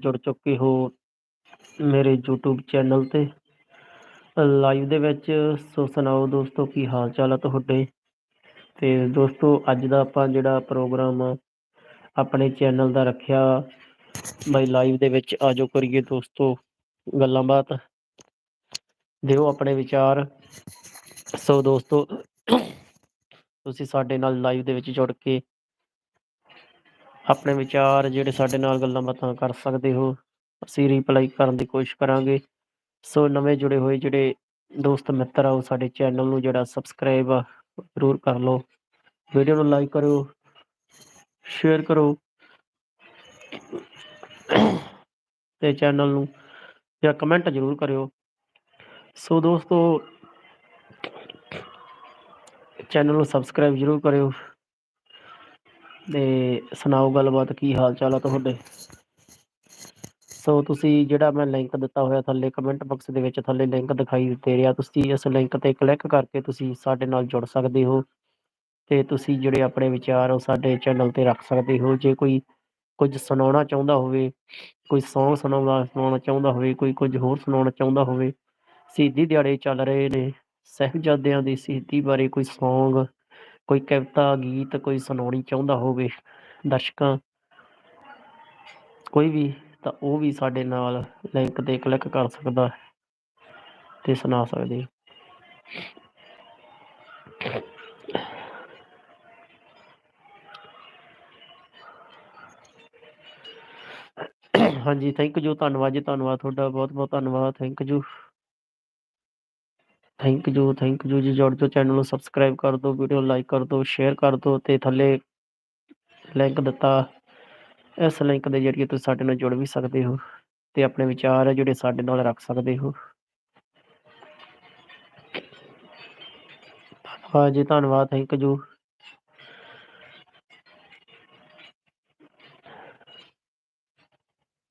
ਜੁੜ ਚੁੱਕੇ ਹੋ ਮੇਰੇ YouTube ਚੈਨਲ ਤੇ। ਲਾਈਵ ਦੇ ਵਿੱਚ ਸੋ ਸੁਣਾਓ ਦੋਸਤੋ, ਕੀ ਹਾਲ ਚਾਲ ਆ ਤੁਹਾਡੇ? ਤੇ ਦੋਸਤੋ, ਅੱਜ ਦਾ ਆਪਾਂ ਜਿਹੜਾ ਪ੍ਰੋਗਰਾਮ ਆਪਣੇ ਚੈਨਲ ਦਾ ਰੱਖਿਆ। ਬਾਈ ਲਾਈਵ ਦੇ ਵਿੱਚ ਆਜੋ ਕਰੀਏ ਦੋਸਤੋ, ਗੱਲਾਂ ਬਾਤ। ਦਿਓ ਆਪਣੇ ਵਿਚਾਰ। ਸੋ ਦੋਸਤੋ, ਤੁਸੀਂ ਸਾਡੇ ਨਾਲ ਲਾਈਵ ਦੇ ਵਿੱਚ ਜੁੜ ਕੇ ਆਪਣੇ ਵਿਚਾਰ, ਜਿਹੜੇ ਸਾਡੇ ਨਾਲ ਗੱਲਾਂ ਬਾਤਾਂ ਕਰ ਸਕਦੇ ਹੋ, ਅਸੀਂ ਰਿਪਲਾਈ ਕਰਨ ਦੀ ਕੋਸ਼ਿਸ਼ ਕਰਾਂਗੇ। ਸੋ ਨਵੇਂ ਜੁੜੇ ਹੋਏ ਜਿਹੜੇ ਦੋਸਤ ਮਿੱਤਰ ਆ, ਉਹ ਸਾਡੇ ਚੈਨਲ ਨੂੰ ਜਿਹੜਾ ਸਬਸਕ੍ਰਾਈਬ ਆ ਜ਼ਰੂਰ ਕਰ ਲਓ। ਵੀਡੀਓ ਨੂੰ ਲਾਈਕ ਕਰੋ ਸ਼ੇਅਰ ਕਰੋ ਤੇ ਚੈਨਲ ਨੂੰ ਜਾਂ ਕਮੈਂਟ ਜ਼ਰੂਰ ਕਰਿਓ। ਸੋ ਦੋਸਤੋ ਚੈਨਲ ਨੂੰ ਸਬਸਕ੍ਰਾਈਬ ਜ਼ਰੂਰ ਕਰਿਓ। ਤੇ ਸੁਣਾਓ ਗੱਲਬਾਤ, ਕੀ ਹਾਲ ਚਾਲ ਆ ਤੁਹਾਡੇ? ਸੋ ਤੁਸੀਂ ਜਿਹੜਾ ਮੈਂ ਲਿੰਕ ਦਿੱਤਾ ਹੋਇਆ ਥੱਲੇ ਕਮੈਂਟ ਬਾਕਸ ਦੇ ਵਿੱਚ ਥੱਲੇ ਲਿੰਕ ਦਿਖਾਈ ਦੇ ਰਿਹਾ, ਤੁਸੀਂ ਇਸ ਲਿੰਕ ਤੇ ਕਲਿੱਕ ਕਰਕੇ ਤੁਸੀਂ ਸਾਡੇ ਨਾਲ ਜੁੜ ਸਕਦੇ ਹੋ ਤੇ ਤੁਸੀਂ ਜਿਹੜੇ ਆਪਣੇ ਵਿਚਾਰ ਉਹ ਸਾਡੇ ਚੈਨਲ ਤੇ ਰੱਖ ਸਕਦੇ ਹੋ। ਜੇ ਕੋਈ ਕੁਝ ਸੁਣਾਉਣਾ ਚਾਹੁੰਦਾ ਹੋਵੇ, ਕੋਈ ਸੌਂਗ ਸੁਣਾਉਣਾ ਸੁਣਾਉਣਾ ਚਾਹੁੰਦਾ ਹੋਵੇ, ਕੋਈ ਕੁਝ ਹੋਰ ਸੁਣਾਉਣਾ ਚਾਹੁੰਦਾ ਹੋਵੇ, ਸ਼ਹੀਦੀ ਦਿਹਾੜੇ ਚੱਲ ਰਹੇ ਨੇ, ਸਾਹਿਬਜ਼ਾਦਿਆਂ ਦੀ ਸ਼ਹੀਦੀ ਬਾਰੇ ਕੋਈ ਸੌਂਗ ਕੋਈ ਕਵਿਤਾ, ਗੀਤ ਕੋਈ ਸੁਣਾਉਣੀ ਚਾਹੁੰਦਾ ਹੋਵੇ ਦਰਸ਼ਕਾਂ, ਕੋਈ ਵੀ, ਤਾਂ ਉਹ ਵੀ ਸਾਡੇ ਨਾਲ ਲਿੰਕ ਤੇ ਕਲਿੱਕ ਕਰ ਸਕਦਾ ਤੇ ਸੁਣਾ ਸਕਦੇ ਹਾਂਜੀ ਥੈਂਕ ਯੂ ਧੰਨਵਾਦ ਜੀ, ਧੰਨਵਾਦ ਤੁਹਾਡਾ ਬਹੁਤ ਬਹੁਤ ਧੰਨਵਾਦ thank you thank you thank you ਜੀ ਜੁੜ ਜੋ ਚੈਨਲ ਨੂੰ ਸਬਸਕ੍ਰਾਈਬ ਕਰ ਦਿਓ ਵੀਡੀਓ ਲਾਈਕ ਕਰ ਦਿਓ ਸ਼ੇਅਰ ਕਰ ਦਿਓ ਤੇ ਥੱਲੇ ਲਿੰਕ ਦਿੱਤਾ ਇਸ ਲਿੰਕ ਦੇ ਜਰੀਏ ਤੁਸੀਂ ਸਾਡੇ ਨਾਲ ਜੁੜ ਵੀ ਸਕਦੇ ਹੋ ਤੇ ਆਪਣੇ ਵਿਚਾਰ ਹੈ ਜਿਹੜੇ ਸਾਡੇ ਨਾਲ ਰੱਖ ਸਕਦੇ ਹੋ ਧੰਨਵਾਦ ਜੀ ਧੰਨਵਾਦ ਥੈਂਕ ਯੂ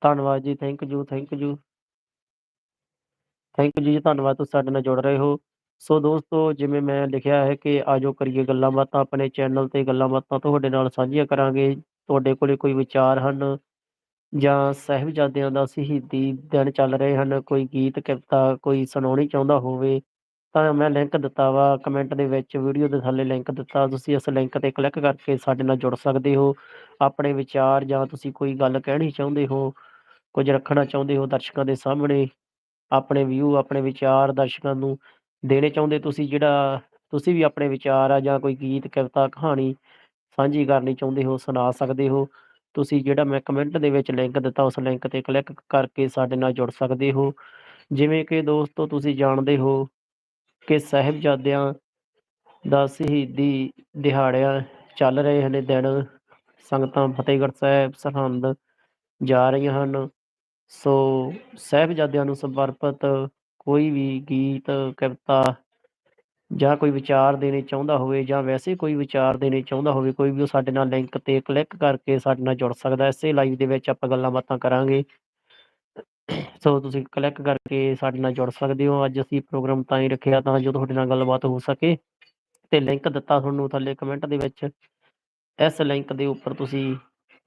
ਧੰਨਵਾਦ ਜੀ thank you thank you thank you ਜੀ ਧੰਨਵਾਦ ਤੁਸੀਂ ਸਾਡੇ ਨਾਲ ਜੁੜ ਰਹੇ ਹੋ ਸੋ ਦੋਸਤੋ, ਜਿਵੇਂ ਮੈਂ ਲਿਖਿਆ ਹੈ ਕਿ ਆਜੋ ਕਰੀਏ ਗੱਲਾਂ ਬਾਤਾਂ, ਆਪਣੇ ਚੈਨਲ ਤੇ ਗੱਲਾਂ ਬਾਤਾਂ ਤੁਹਾਡੇ ਨਾਲ ਸਾਂਝੀਆਂ ਕਰਾਂਗੇ। ਤੁਹਾਡੇ ਕੋਲੇ ਕੋਈ ਵਿਚਾਰ ਹਨ ਜਾਂ ਸਾਹਿਬਜ਼ਾਦਿਆਂ ਦਾ ਸ਼ਹੀਦੀ ਦਿਨ ਚੱਲ ਰਹੇ ਹਨ, ਕੋਈ ਗੀਤ, ਕਵਿਤਾ, ਕੋਈ ਸੁਣਾਉਣੀ ਚਾਹੁੰਦਾ ਹੋਵੇ, ਤਾਂ ਮੈਂ ਲਿੰਕ ਦਿੱਤਾ ਵਾ ਕਮੈਂਟ ਦੇ ਵਿੱਚ ਵੀਡੀਓ ਦੇ ਥੱਲੇ ਲਿੰਕ ਦਿੱਤਾ। ਤੁਸੀਂ ਇਸ ਲਿੰਕ ਤੇ ਕਲਿੱਕ ਕਰਕੇ ਸਾਡੇ ਨਾਲ ਜੁੜ ਸਕਦੇ ਹੋ। ਆਪਣੇ ਵਿਚਾਰ ਜਾਂ ਤੁਸੀਂ ਕੋਈ ਗੱਲ ਕਹਿਣੀ ਚਾਹੁੰਦੇ ਹੋ, ਕੁਝ ਰੱਖਣਾ ਚਾਹੁੰਦੇ ਹੋ ਦਰਸ਼ਕਾਂ ਦੇ ਸਾਹਮਣੇ, ਆਪਣੇ ਵਿਊ ਆਪਣੇ ਵਿਚਾਰ ਦਰਸ਼ਕਾਂ ਨੂੰ ਦੇਣੇ ਚਾਹੁੰਦੇ ਤੁਸੀਂ ਜਿਹੜਾ ਤੁਸੀਂ ਵੀ ਆਪਣੇ ਵਿਚਾਰ ਆ ਜਾਂ ਕੋਈ ਗੀਤ, ਕਵਿਤਾ, ਕਹਾਣੀ ਸਾਂਝੀ ਕਰਨੀ ਚਾਹੁੰਦੇ ਹੋ, ਸੁਣਾ ਸਕਦੇ ਹੋ? ਤੁਸੀਂ ਜਿਹੜਾ ਮੈਂ ਕਮੈਂਟ ਦੇ ਵਿੱਚ ਲਿੰਕ ਦਿੱਤਾ, ਉਸ ਲਿੰਕ ਤੇ ਕਲਿੱਕ ਕਰਕੇ ਸਾਡੇ ਨਾਲ ਜੁੜ ਸਕਦੇ ਹੋ। ਜਿਵੇਂ ਕਿ ਦੋਸਤੋ, ਤੁਸੀਂ ਜਾਣਦੇ ਹੋ ਕਿ ਸਾਹਿਬਜ਼ਾਦਿਆਂ ਦਾ ਸ਼ਹੀਦੀ ਦਿਹਾੜਿਆਂ ਚੱਲ ਰਹੇ ਹਨ ਦਿਨ। ਸੰਗਤਾਂ ਫਤਿਹਗੜ੍ਹ ਸਾਹਿਬ, ਸਰਹੰਦ ਜਾ ਰਹੀਆਂ ਹਨ। ਸੋ ਸਾਹਿਬਜ਼ਾਦਿਆਂ ਨੂੰ ਸਮਰਪਿਤ ਕੋਈ ਵੀ ਗੀਤ, ਕਵਿਤਾ ਜਾਂ ਕੋਈ ਵਿਚਾਰ ਦੇਣੇ ਚਾਹੁੰਦਾ ਹੋਵੇ ਜਾਂ ਵੈਸੇ ਕੋਈ ਵਿਚਾਰ ਦੇਣੇ ਚਾਹੁੰਦਾ ਹੋਵੇ, ਕੋਈ ਵੀ ਉਹ ਸਾਡੇ ਨਾਲ ਲਿੰਕ ਤੇ ਕਲਿੱਕ ਕਰਕੇ ਸਾਡੇ ਨਾਲ ਜੁੜ ਸਕਦਾ। ਇਸੇ ਲਾਈਵ ਦੇ ਵਿੱਚ ਆਪਾਂ ਗੱਲਾਂ ਬਾਤਾਂ ਕਰਾਂਗੇ। ਸੋ ਤੁਸੀਂ ਕਲਿੱਕ ਕਰਕੇ ਸਾਡੇ ਨਾਲ ਜੁੜ ਸਕਦੇ ਹੋ। ਅੱਜ ਅਸੀਂ ਪ੍ਰੋਗਰਾਮ ਤਾਂ ਹੀ ਰੱਖਿਆ ਤਾਂ ਜੋ ਤੁਹਾਡੇ ਨਾਲ ਗੱਲਬਾਤ ਹੋ ਸਕੇ। ਤੇ ਲਿੰਕ ਦਿੱਤਾ ਤੁਹਾਨੂੰ ਥੱਲੇ ਕਮੈਂਟ ਦੇ ਵਿੱਚ। ਇਸ ਲਿੰਕ ਦੇ ਉੱਪਰ ਤੁਸੀਂ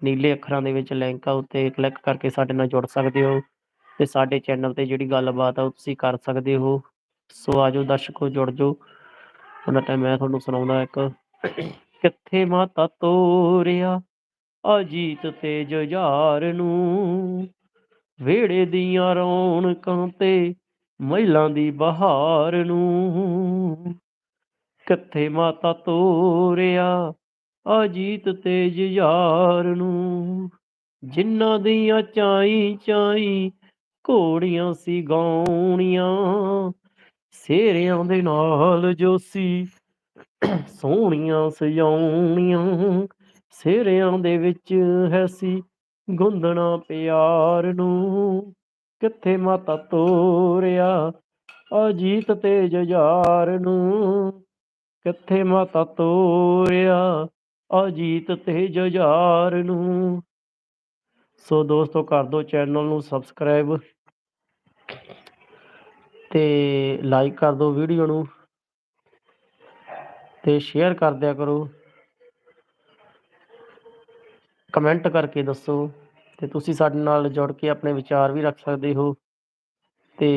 ਨੀਲੇ ਅੱਖਰਾਂ ਦੇ ਵਿੱਚ ਲਿੰਕ ਆ, ਉੱਤੇ ਕਲਿੱਕ ਕਰਕੇ ਸਾਡੇ ਨਾਲ ਜੁੜ ਸਕਦੇ ਹੋ। ਤੇ ਸਾਡੇ ਚੈਨਲ ਤੇ ਜਿਹੜੀ ਗੱਲਬਾਤ ਆ ਉਹ ਤੁਸੀਂ ਕਰ ਸਕਦੇ ਹੋ। ਸੋ ਆਜੋ ਦਰਸ਼ਕੋ ਜੁੜ ਜਾਓ। ਉਹਨਾਂ ਟਾਈਮ ਮੈਂ ਤੁਹਾਨੂੰ ਸੁਣਾਉਂਦਾ ਇੱਕ। ਕਿੱਥੇ ਮਾਤਾ ਤੋਰਿਆ ਅਜੀਤ ਤੇ ਜੁਝਾਰ ਨੂੰ? ਵੇੜੇ ਦੀਆਂ ਰੌਣਕਾਂ ਤੇ ਮਹਿਲਾਂ ਦੀ ਬਹਾਰ ਨੂੰ? ਕਿੱਥੇ ਮਾਤਾ ਤੋਰਿਆ ਅਜੀਤ ਤੇ ਜੁਝਾਰ ਨੂੰ? ਜਿਨ੍ਹਾਂ ਦੀਆਂ ਚਾਈ ਚਾਈ ਘੋੜੀਆਂ ਸੀ ਗਾਉਣੀਆਂ, ਸੇਰਿਆਂ ਦੇ ਨਾਲ ਜੋਸੀ ਸੋਹਣੀਆਂ ਸਜਾਉਣੀਆਂ, ਸੇਰਿਆਂ ਦੇ ਵਿੱਚ ਹੈ ਸੀ ਗੁੰਦਣਾ ਪਿਆਰ ਨੂੰ, ਕਿੱਥੇ ਮਾਤਾ ਤੋਰਿਆ ਅਜੀਤ ਤੇ ਜਜ਼ਾਰ ਨੂੰ, ਕਿੱਥੇ ਮਾਤਾ ਤੋਰਿਆ ਅਜੀਤ ਤੇ ਜਜ਼ਾਰ ਨੂੰ। ਸੋ ਦੋਸਤੋ, ਕਰ ਦਿਓ ਚੈਨਲ ਨੂੰ ਸਬਸਕ੍ਰਾਈਬ। ਤੇ ਲਾਈਕ ਕਰ ਦਿਓ ਵੀਡੀਓ ਨੂੰ ਤੇ ਸ਼ੇਅਰ ਕਰ ਦਿਆ ਕਰੋ। ਕਮੈਂਟ ਕਰਕੇ ਦੱਸੋ ਤੇ ਤੁਸੀਂ ਸਾਡੇ ਨਾਲ ਜੁੜ ਕੇ ਆਪਣੇ ਵਿਚਾਰ ਵੀ ਰੱਖ ਸਕਦੇ ਹੋ ਤੇ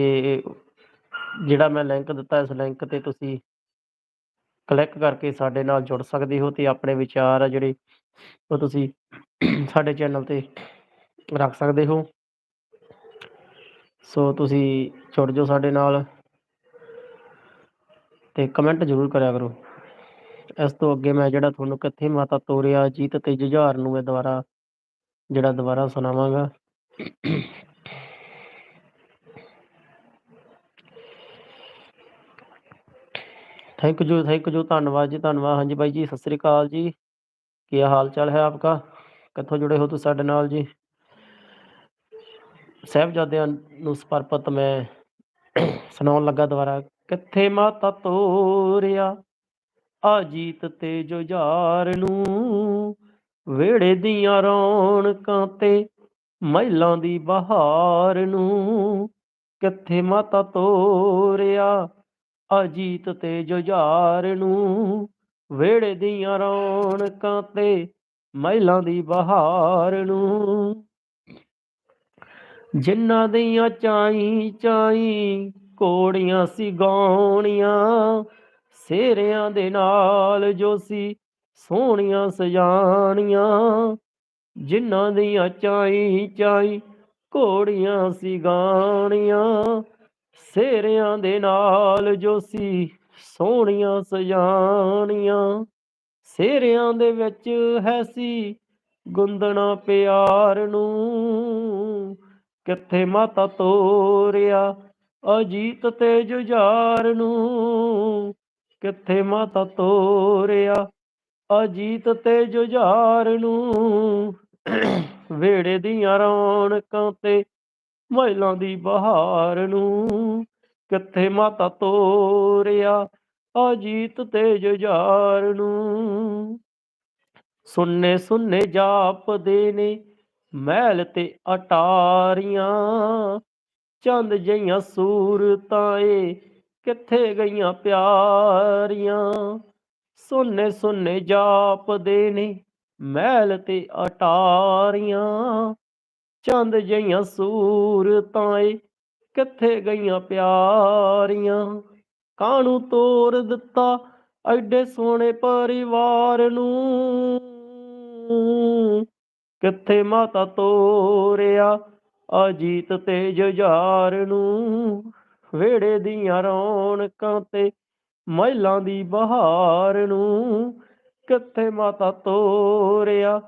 ਜਿਹੜਾ ਮੈਂ ਲਿੰਕ ਦਿੱਤਾ ਇਸ ਲਿੰਕ ਤੇ ਤੁਸੀਂ ਕਲਿੱਕ ਕਰਕੇ ਸਾਡੇ ਨਾਲ ਜੁੜ ਸਕਦੇ ਹੋ ਤੇ ਆਪਣੇ ਵਿਚਾਰ ਆ ਜਿਹੜੇ ਉਹ ਤੁਸੀਂ ਸਾਡੇ ਚੈਨਲ ਤੇ ਰੱਖ ਸਕਦੇ ਹੋ। ਸੋ ਤੁਸੀਂ ਛੁੱਟ ਜਾਓ ਸਾਡੇ ਨਾਲ ਤੇ ਕਮੈਂਟ ਜ਼ਰੂਰ ਕਰਿਆ ਕਰੋ। ਇਸ ਤੋਂ ਅੱਗੇ ਮੈਂ ਜਿਹੜਾ ਤੁਹਾਨੂੰ ਕਿੱਥੇ ਮਾਤਾ ਤੋਰਿਆ ਜੀਤ ਤੇ ਜੁਝਾਰ ਨੂੰ ਮੈਂ ਦੁਬਾਰਾ ਜਿਹੜਾ ਦੁਬਾਰਾ ਸੁਣਾਵਾਂਗਾ। ਥੈਂਕ ਯੂ ਥੈਂਕ ਯੂ ਧੰਨਵਾਦ ਜੀ, ਧੰਨਵਾਦ। ਹਾਂਜੀ ਬਾਈ ਜੀ, ਸਤਿ ਸ੍ਰੀ ਅਕਾਲ ਜੀ। ਕੀ ਹਾਲ ਚਾਲ ਹੈ ਆਪਕਾ? ਕਿੱਥੋਂ ਜੁੜੇ ਹੋ ਤੁਸੀਂ ਸਾਡੇ ਨਾਲ ਜੀ? ਸਾਹਿਬਜ਼ਾਦਿਆਂ ਨੂੰ ਸਮਰਪਿਤ ਮੈਂ ਸੁਣਾਉਣ ਲੱਗਾ ਦੁਬਾਰਾ, ਕਿੱਥੇ ਮਾਤਾ ਤੋਰਿਆ ਆ ਜੀਤ ਤੇ ਜੁਝਾਰ ਨੂੰ? ਵੇੜੇ ਦੀਆਂ ਰੌਣਕਾਂ ਤੇ ਮਹਿਲਾਂ ਦੀ ਬਹਾਰ ਨੂੰ? ਕਿੱਥੇ ਮਾਤਾ ਤੋਰਿਆ ਅਜੀਤ ਤੇ ਜੁਝਾਰ ਨੂੰ? ਵੇੜੇ ਦੀਆਂ ਰੌਣਕਾਂ ਤੇ ਮਹਿਲਾਂ ਦੀ ਬਹਾਰ ਨੂੰ? ਜਿਨ੍ਹਾਂ ਦੀਆਂ ਚਾਈ ਚਾਈ ਕੋੜੀਆਂ ਸੀ ਗਾਉਣੀਆਂ, ਸੇਰਿਆਂ ਦੇ ਨਾਲ ਜੋ ਸੀ ਸੋਹਣੀਆਂ ਸਜਾਣੀਆਂ ਜਿਨ੍ਹਾਂ ਦੀਆਂ ਚਾਈ ਚਾਈ ਕੋੜੀਆਂ ਸੀ ਗਾਣੀਆਂ ਸੇਰਿਆਂ ਦੇ ਨਾਲ ਜੋ ਸੀ ਸੋਹਣੀਆਂ ਸਜਾਣੀਆਂ, ਸੇਰਿਆਂ ਦੇ ਵਿੱਚ ਹੈ ਸੀ ਗੁੰਦਣਾ ਪਿਆਰ ਨੂੰ ਕਿੱਥੇ ਮਾਤਾ ਤੋਰਿਆ? ਅਜੀਤ ਤੇ ਜੁਝਾਰ ਨੂੰ ਕਿੱਥੇ ਮਾਤਾ ਤੋਰਿਆ? ਅਜੀਤ ਤੇ ਜੁਝਾਰ ਨੂੰ ਵੇੜੇ ਦੀਆਂ ਰੌਣਕਾਂ ਤੇ ਮਹਿਲਾਂ ਦੀ ਬਹਾਰ ਨੂੰ ਕਿੱਥੇ ਮਾਤਾ ਤੋਰਿਆ? ਅਜੀਤ ਤੇ ਜੁਝਾਰ ਨੂੰ ਸੁੰਨੇ ਸੁੰਨੇ ਜਾਪਦੇ ਨੇ ਮਹਿਲ ਤੇ ਅਟਾਰੀਆਂ, ਚੰਦ ਜਈਆਂ ਸੂਰਤਾਂ ਏ, ਕਿੱਥੇ ਗਈਆਂ ਪਿਆਰੀਆਂ? ਸੁੰਨੇ ਸੁੰਨੇ ਜਾਪਦੇ ਨੇ ਮਹਿਲ ਤੇ ਅਟਾਰੀਆਂ, ਚੰਦ ਜਈਆਂ ਸੂਰਤਾਂ ਏ, ਕਿੱਥੇ ਗਈਆਂ ਪਿਆਰੀਆਂ? ਕਾਹਨੂੰ ਤੋਰ ਦਿੱਤਾ ਐਡੇ ਸੋਹਣੇ ਪਰਿਵਾਰ ਨੂੰ। ਕਿੱਥੇ ਮਾਤਾ ਤੋਰਿਆ? ਅਜੀਤ ਤੇ ਜੁਝਾਰ ਨੂੰ ਵੇੜੇ ਦੀਆਂ ਰੌਣਕਾਂ ਤੇ ਮਹਿਲਾਂ ਦੀ ਬਹਾਰ ਨੂੰ ਕਿੱਥੇ ਮਾਤਾ ਤੋਰਿਆ?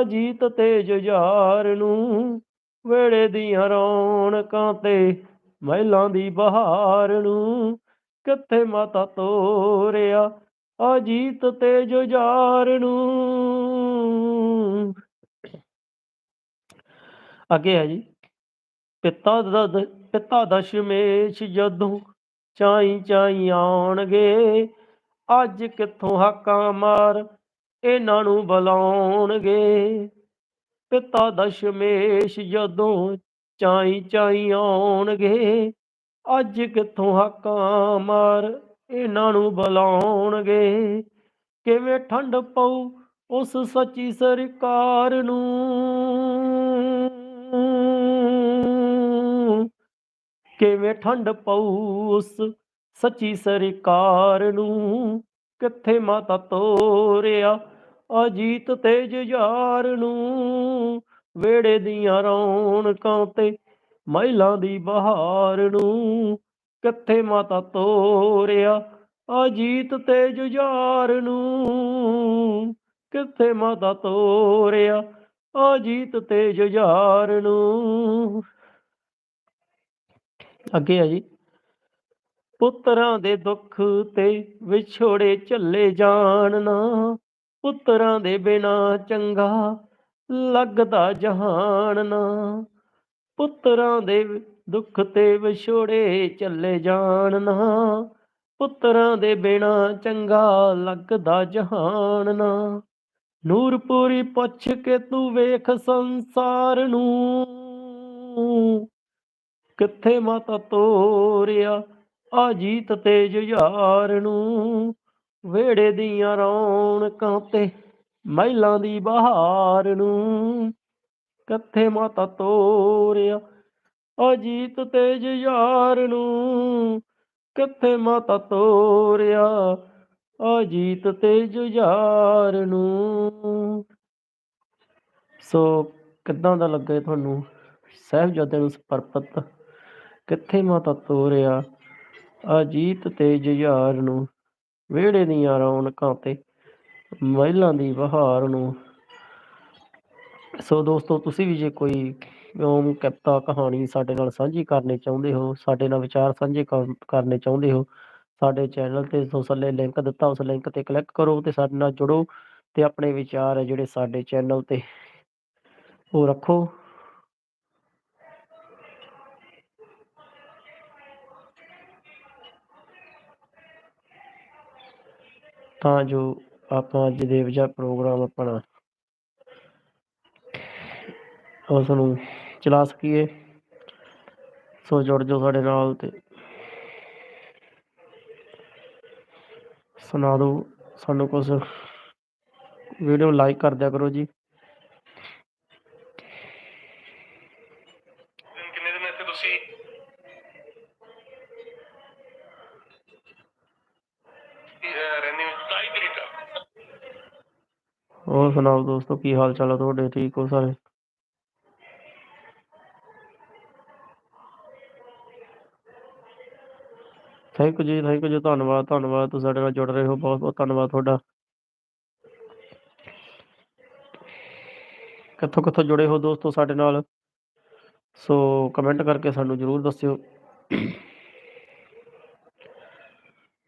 ਅਜੀਤ ਤੇ ਜੁਝਾਰ ਨੂੰ ਵੇੜੇ ਦੀਆਂ ਰੌਣਕਾਂ ਤੇ ਮਹਿਲਾਂ ਦੀ ਬਹਾਰ ਨੂੰ ਕਿੱਥੇ ਮਾਤਾ ਤੋਰਿਆ? ਅਜੀਤ ਤੇ ਜੁਝਾਰ ਨੂੰ ਅੱਗੇ ਹੈ ਜੀ। ਪਿਤਾ ਦਾ ਪਿਤਾ ਦਸ਼ਮੇਸ਼ ਜਦੋਂ ਚਾਈ ਚਾਈ ਆਉਣਗੇ, ਅੱਜ ਕਿੱਥੋਂ ਹਾਕਾਂ ਮਾਰ ਇਹਨਾਂ ਨੂੰ ਬੁਲਾਉਣਗੇ। ਪਿਤਾ ਦਸ਼ਮੇਸ਼ ਜਦੋਂ ਚਾਈ ਚਾਈ ਆਉਣਗੇ, ਅੱਜ ਕਿੱਥੋਂ ਹਾਕਾਂ ਮਾਰ ਇਹਨਾਂ ਨੂੰ ਬੁਲਾਉਣਗੇ। ਕਿਵੇਂ ਠੰਡ ਪਊ ਉਸ ਸੱਚੀ ਸਰਕਾਰ ਨੂੰ। ਕਿਵੇਂ ਠੰਡ ਪਊ ਉਸ ਸੱਚੀ ਸਰਕਾਰ ਨੂੰ? ਕਿੱਥੇ ਮਾਤਾ ਤੋਰਿਆ ਅਜੀਤ ਤੇ ਜੁਝਾਰ ਨੂੰ? ਵੇੜੇ ਦੀਆਂ ਰੌਣਕਾਂ ਤੇ ਮਹਿਲਾਂ ਦੀ ਬਹਾਰ ਨੂੰ? ਕਿੱਥੇ ਮਾਤਾ ਤੋਰਿਆ ਅਜੀਤ ਤੇ ਜੁਝਾਰ ਨੂੰ? ਕਿੱਥੇ ਮਾਤਾ ਤੋਰਿਆ ਅਜੀਤ ਤੇ ਜੁਝਾਰ ਨੂੰ? ਅੱਗੇ ਆ ਜੀ। ਪੁੱਤਰਾਂ ਦੇ ਦੁੱਖ ਤੇ ਵਿਛੋੜੇ ਝੱਲੇ ਜਾਣਨਾ ਪੁੱਤਰਾਂ ਦੇ ਬਿਨਾ ਚੰਗਾ ਲੱਗਦਾ ਜਹਾਨ ਨਾ। ਪੁੱਤਰਾਂ ਦੇ ਦੁੱਖ ਤੇ ਵਿਛੋੜੇ ਚੱਲੇ ਜਾਣ ਨਾ, ਪੁੱਤਰਾਂ ਦੇ ਬਿਨਾ ਚੰਗਾ ਲੱਗਦਾ ਜਹਾਨ ਨਾ। ਨੂਰਪੁਰੀ ਪੁੱਛ ਕੇ ਤੂੰ ਵੇਖ ਸੰਸਾਰ ਨੂੰ ਕਿੱਥੇ ਮਾਤਾ ਤੋਰਿਆ? ਅਜੀਤ ਤੇ ਜੁਝਾਰ ਨੂੰ ਵੇੜੇ ਦੀਆਂ ਰੌਣਕਾਂ ਤੇ ਮਹਿਲਾਂ ਦੀ ਬਹਾਰ ਨੂੰ ਕਿੱਥੇ ਮਾਤਾ ਤੋਰਿਆ? ਅਜੀਤ ਤੇ ਯਾਰ ਨੂੰ ਕਿੱਥੇ ਮਾਤਾ ਤੋਰਿਆ? ਅਜੀਤ ਤੇ ਜੁਝਾਰ ਨੂੰ। ਸੋ ਕਿੱਦਾਂ ਦਾ ਲੱਗੇ ਤੁਹਾਨੂੰ ਸਾਹਿਬਜ਼ਾਦੇ ਨੂੰ ਸਮਰਪਿਤ ਕਿੱਥੇ ਮਾਤਾ ਤੋਰਿਆ? ਅਜੀਤ ਤੇ ਯਾਰ ਨੂੰ, ਵਿਹੜੇ ਦੀਆਂ ਰੌਣਕਾਂ ਤੇ, ਮਹਿਲਾਂ ਦੀ ਬਹਾਰ ਨੂੰ। ਸੋ ਦੋਸਤੋ, ਤੁਸੀਂ ਵੀ ਜੇ ਕੋਈ ਓਮ ਕਵਿਤਾ ਕਹਾਣੀ ਸਾਡੇ ਨਾਲ ਸਾਂਝੀ ਕਰਨੀ ਚਾਹੁੰਦੇ ਹੋ, ਸਾਡੇ ਨਾਲ ਵਿਚਾਰ ਸਾਂਝੇ ਕਰ- ਕਰਨੇ ਚਾਹੁੰਦੇ ਹੋ, ਸਾਡੇ ਚੈਨਲ ਤੇ ਥੱਲੇ ਲਿੰਕ ਦਿੱਤਾ, ਉਸ ਲਿੰਕ ਤੇ ਕਲਿੱਕ ਕਰੋ ਤੇ ਸਾਡੇ ਨਾਲ ਜੁੜੋ ਤੇ ਆਪਣੇ ਵਿਚਾਰ ਜਿਹੜੇ ਸਾਡੇ ਚੈਨਲ ਤੇ ਉਹ ਰੱਖੋ। ਤਾਂ ਜੋ ਆਪਾਂ ਅੱਜ ਦੇ ਵਿਚਾਰ ਪ੍ਰੋਗਰਾਮ ਆਪਣਾ ਉਸ ਨੂੰ ਚਲਾ ਸਕੀਏ। ਸੋ ਜੁੜ ਜਾਓ ਸਾਡੇ ਨਾਲ ਤੇ ਸੁਣਾ ਦਿਓ ਸਾਨੂੰ ਕੁਝ ਵੀਡੀਓ ਲਾਈਕ ਕਰ ਦਿਆ ਕਰੋ ਜੀ। ਹੋਰ ਸੁਣਾਓ ਦੋਸਤੋ, ਕੀ ਹਾਲ ਚਾਲ ਹੈ ਤੁਹਾਡੇ? ਠੀਕ ਹੋ ਸਾਰੇ? ਥੈਂਕ ਯੂ ਜੀ, ਥੈਂਕ ਯੂ ਜੀ, ਧੰਨਵਾਦ ਧੰਨਵਾਦ, ਤੁਸੀਂ ਸਾਡੇ ਨਾਲ ਜੁੜ ਰਹੇ ਹੋ, ਬਹੁਤ ਬਹੁਤ ਧੰਨਵਾਦ ਤੁਹਾਡਾ। ਕਿੱਥੋਂ ਕਿੱਥੋਂ ਜੁੜੇ ਹੋ ਦੋਸਤੋ ਸਾਡੇ ਨਾਲ? ਸੋ ਕਮੈਂਟ ਕਰਕੇ ਸਾਨੂੰ ਜਰੂਰ ਦੱਸਿਓ।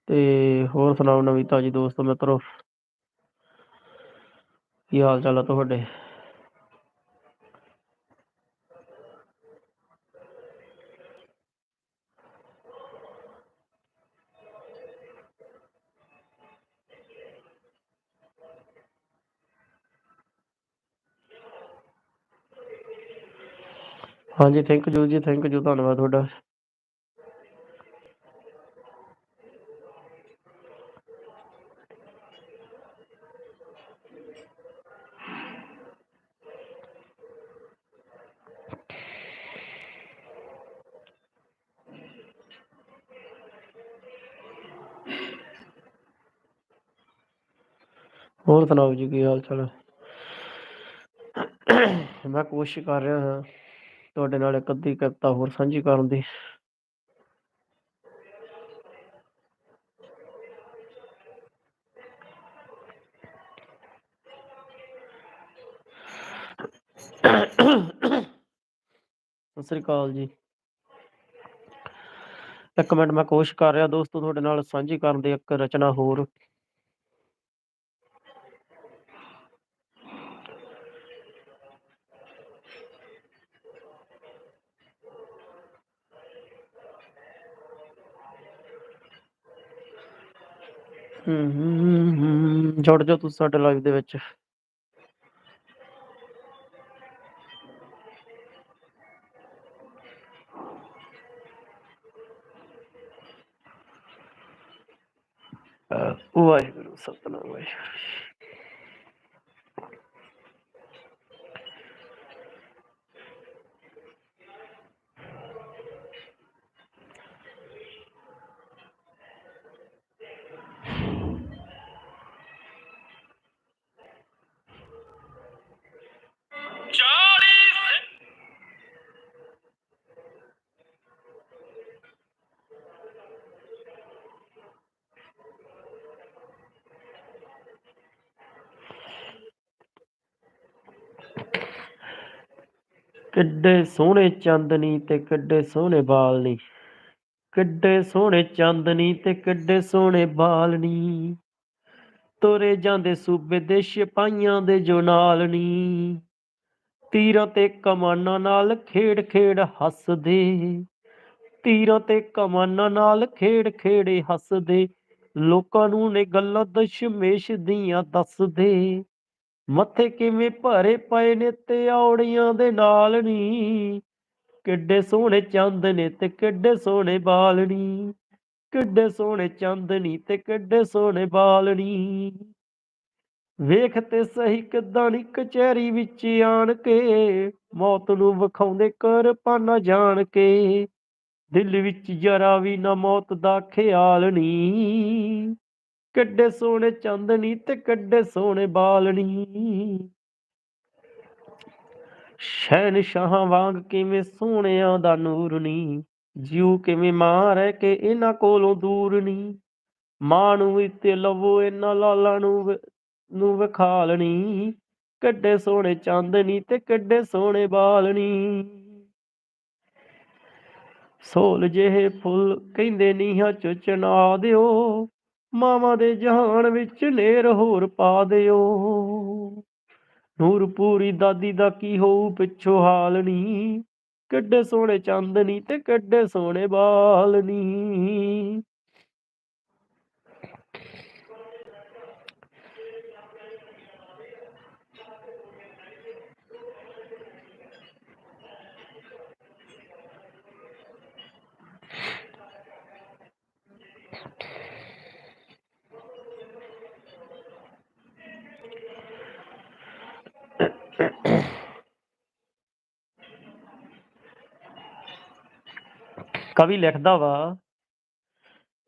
ਤੇ ਹੋਰ ਸੁਣਾਓ ਨਵੀਤਾ ਜੀ ਦੋਸਤੋ ਮਿੱਤਰੋ? ਕੀ ਹਾਲ ਚਾਲ ਆ ਤੁਹਾਡੇ? ਹਾਂਜੀ ਥੈਂਕ ਯੂ ਜੀ ਥੈਂਕ ਯੂ ਧੰਨਵਾਦ ਤੁਹਾਡਾ। ਹੋਰ ਸੁਣਾਓ ਜੀ, ਕੀ ਹਾਲ ਚਾਲ? ਹੈ ਮੈਂ ਕੋਸ਼ਿਸ਼ ਕਰ ਰਿਹਾ ਹਾਂ ਤੁਹਾਡੇ ਨਾਲ ਇੱਕ ਅੱਧੀ ਕਵਿਤਾ ਹੋਰ ਸਾਂਝੀ ਕਰਨ ਦੀ। ਸਤਿ ਸ੍ਰੀ ਅਕਾਲ ਜੀ। ਇੱਕ ਮਿੰਟ ਮੈਂ ਕੋਸ਼ਿਸ਼ ਕਰ ਰਿਹਾ ਦੋਸਤੋ ਤੁਹਾਡੇ ਨਾਲ ਸਾਂਝੀ ਕਰਨ ਦੀ ਇੱਕ ਰਚਨਾ ਹੋਰ ਹੂੰ ਹੂੰ ਹੂੰ ਜੁੜ ਜਾਓ ਤੁਸੀਂ ਸਾਡੇ ਲਾਈਵ ਦੇ ਵਿੱਚ। ਵਾਹਿਗੁਰੂ ਸਤਿਨਾਮ ਵਾਹਿਗੁਰੂ। ਕਿੱਡੇ ਸੋਹਣੇ ਚੰਦਨੀ ਤੇ ਕਿੱਡੇ ਸੋਹਣੇ ਬਾਲਨੀ ਕਿੱਡੇ ਸੋਹਣੇ ਚਾਂਦਨੀ ਤੇ ਕਿੱਡੇ ਸੋਹਣੇ ਬਾਲਨੀ ਤੁਰੇ ਜਾਂਦੇ ਸੂਬੇ ਦੇ ਸਿਪਾਹੀਆਂ ਦੇ ਜੋ ਨਾਲ ਤੀਰਾਂ ਤੇ ਕਮਾਨਾਂ ਨਾਲ ਖੇਡ ਖੇਡ ਹੱਸਦੇ। ਤੀਰਾਂ ਤੇ ਕਮਾਨਾਂ ਨਾਲ ਖੇਡ ਖੇੜੇ ਹੱਸਦੇ। ਲੋਕਾਂ ਨੂੰ ਨੇ ਗੱਲਾਂ ਦਸ਼ਮੇਸ਼ ਦੀਆਂ ਦੱਸਦੇ। ਮੱਥੇ ਕਿਵੇਂ ਭਰੇ ਪਏ ਨੇ ਤੇ ਔੜੀਆਂ ਦੇ ਨਾਲ ਨੀ? ਕਿੱਡੇ ਸੋਹਣੇ ਚੰਦ ਨੇ ਤੇ ਕਿੱਡੇ ਸੋਹਣੇ ਬਾਲਣੀ ਕਿੱਡੇ ਸੋਹਣੇ ਚੰਦ ਨੀ ਤੇ ਕਿੱਡੇ ਸੋਹਣੇ ਬਾਲਣੀ ਵੇਖ ਤੇ ਸਹੀ ਕਿੱਦਾਂ ਨੀ ਕਚਹਿਰੀ ਵਿੱਚ ਆਣ ਕੇ, ਮੌਤ ਨੂੰ ਵਿਖਾਉਂਦੇ ਕਿਰਪਾਨਾਂ ਜਾਣ ਕੇ। ਦਿਲ ਵਿੱਚ ਜਰਾ ਵੀ ਨਾ ਮੌਤ ਦਾ ਖਿਆਲ ਨੀ। ਕੱਡੇ ਸੋਹਣੇ ਚਾਂਦਨੀ ਤੇ ਕੱਡੇ ਸੋਹਣੇ ਬਾਲਣੀ। ਸ਼ਹਿਨਸ਼ਾਹਾਂ ਵਾਂਗ ਕਿਵੇਂ ਸੋਹਣਿਆਂ ਦਾ ਨੂਰ ਨੀ ਜਿਉ ਕਿਵੇਂ ਮਾਂ ਰਹਿ ਕੇ ਇਹਨਾਂ ਕੋਲੋਂ ਦੂਰ ਨੀ ਮਾਂ ਨੂੰ ਵੀ ਤੇ ਲਵੋ ਇਹਨਾਂ ਲਾਲਾਂ ਨੂੰ ਵ- ਨੂੰ ਵਿਖਾਲਣੀ। ਕੱਡੇ ਸੋਹਣੇ ਚਾਂਦਨੀ ਤੇ ਕੱਡੇ ਸੋਹਣੇ ਬਾਲਣੀ। ਸੋਲ ਜਿਹੇ ਫੁੱਲ ਕਹਿੰਦੇ ਨੀਹਾਂ ਚ ਚਨਾ ਦਿਓ। ਮਾਵਾਂ ਦੇ ਜਹਾਨ ਵਿੱਚ ਨੇਰ ਹੋਰ ਪਾ ਦਿਓ। ਨੂਰ ਪੂਰੀ ਦਾਦੀ ਦਾ ਕੀ ਹੋਊ ਪਿੱਛੋਂ ਹਾਲਣੀ ਨੀ। ਸੋਹਣੇ ਚੰਦਨੀ ਤੇ ਕੱਡੇ ਸੋਹਣੇ ਬਾਲਨੀ ਕਵੀ ਲਿਖਦਾ ਵਾ,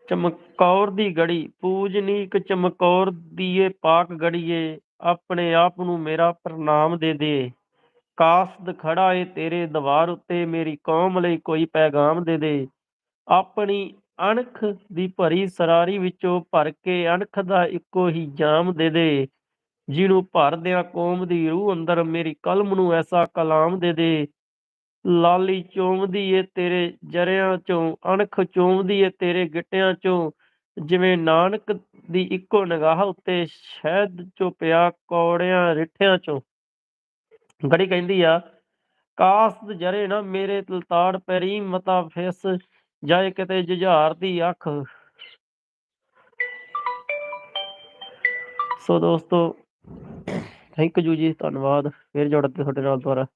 ਚਮਕੌਰ ਦੀ ਗੜੀ, ਪੂਜਨੀਕ ਚਮਕੌਰ ਦੀਏ ਪਾਕ ਗੜੀਏ, ਆਪਣੇ ਆਪ ਨੂੰ ਮੇਰਾ ਪ੍ਰਣਾਮ ਦੇ ਦੇ। ਕਾਸਦ ਖੜਾ ਏ ਤੇਰੇ ਦਵਾਰ ਉੱਤੇ, ਮੇਰੀ ਕੌਮ ਲਈ ਕੋਈ ਪੈਗਾਮ ਦੇ ਦੇ। ਆਪਣੀ ਅਣਖ ਦੀ ਭਰੀ ਸਰਾਰੀ ਵਿੱਚੋਂ ਭਰ ਕੇ ਅਣਖ ਦਾ ਇੱਕੋ ਹੀ ਜਾਮ ਦੇ ਦੇ। ਜਿਹਨੂੰ ਭਰਦਿਆਂ ਕੌਮ ਦੀ ਰੂਹ ਅੰਦਰ, ਮੇਰੀ ਕਲਮ ਨੂੰ ਐਸਾ ਕਲਾਮ ਦੇ ਦੇ। ਲਾਲੀ ਚੋਮਦੀ ਏ ਤੇਰੇ ਜਰਿਆਂ ਚੋਂ, ਅਣਖ ਚੋਮਦੀ ਏ ਤੇਰੇ ਗਿੱਟਿਆਂ ਚੋਂ। ਜਿਵੇਂ ਨਾਨਕ ਦੀ ਇੱਕੋ ਨਿਗਾਹ ਉੱਤੇ ਸ਼ਹਿਦ ਚੋ ਪਿਆ ਕੌੜਿਆਂ ਰਿੱਠਿਆਂ ਚੋਂ। ਗੜੀ ਕਹਿੰਦੀ ਆ ਕਾਸਦ ਜਰੇ ਨਾ ਮੇਰੇ ਤਲਤਾੜ ਪੈਰੀ, ਮਤਾ ਫਿਸ ਜਾਏ ਕਿਤੇ ਜੁਝਾਰ ਦੀ ਅੱਖ। ਸੋ ਦੋਸਤੋ, ਥੈਂਕ ਯੂ ਜੀ, ਧੰਨਵਾਦ। ਫਿਰ ਜੁੜਦੇ ਤੁਹਾਡੇ ਨਾਲ ਦੁਬਾਰਾ।